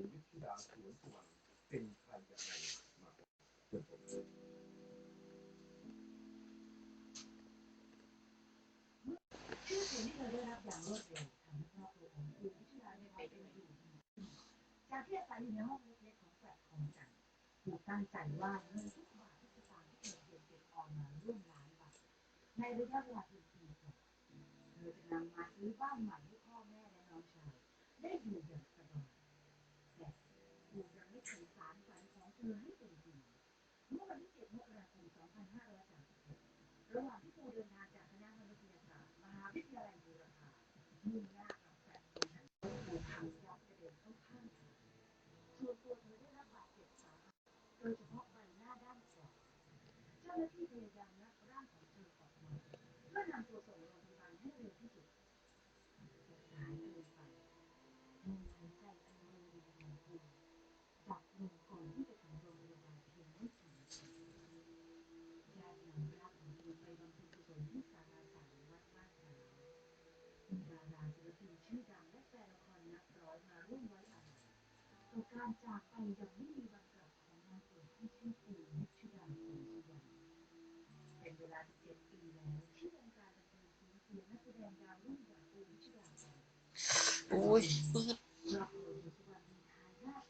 ปูวิชุดาสวนสว่างเป็นใครอย่างไรมาเชิญผมเลยชื่อเสียงที่เธอได้รับอย่างรวดเร็วทำให้ครอบครัวของคุณวิชาในไปเป็นอยู่จากที่อาศัยอยู่ในห้องเล็กๆของแฟลตของจันถูกตั้งใจว่าเงินทุกบาททุกสตางค์ที่เธอเก็บเก็บออมมาร่วมล้านบาทในระยะเวลาเพียงปีเธอจะนำมาซื้อบ้านใหม่ให้พ่อแม่และน้องชายได้อยู่อย่าง โดยเฉพาะใบหน้าด้านขวาเจ้าหน้าที่พยายามนะ การจากไปอย่างไม่มีวันกลับของนางเอกที่ชื่อปูนิชดาพงสุวรรณเป็นเวลา 17 ปีแล้วที่วงการบันเทิงเสียนักแสดงดาวรุ่งอย่างปูนิชดาพงสุอ้ยปืดคอบสุวรรมีทายาท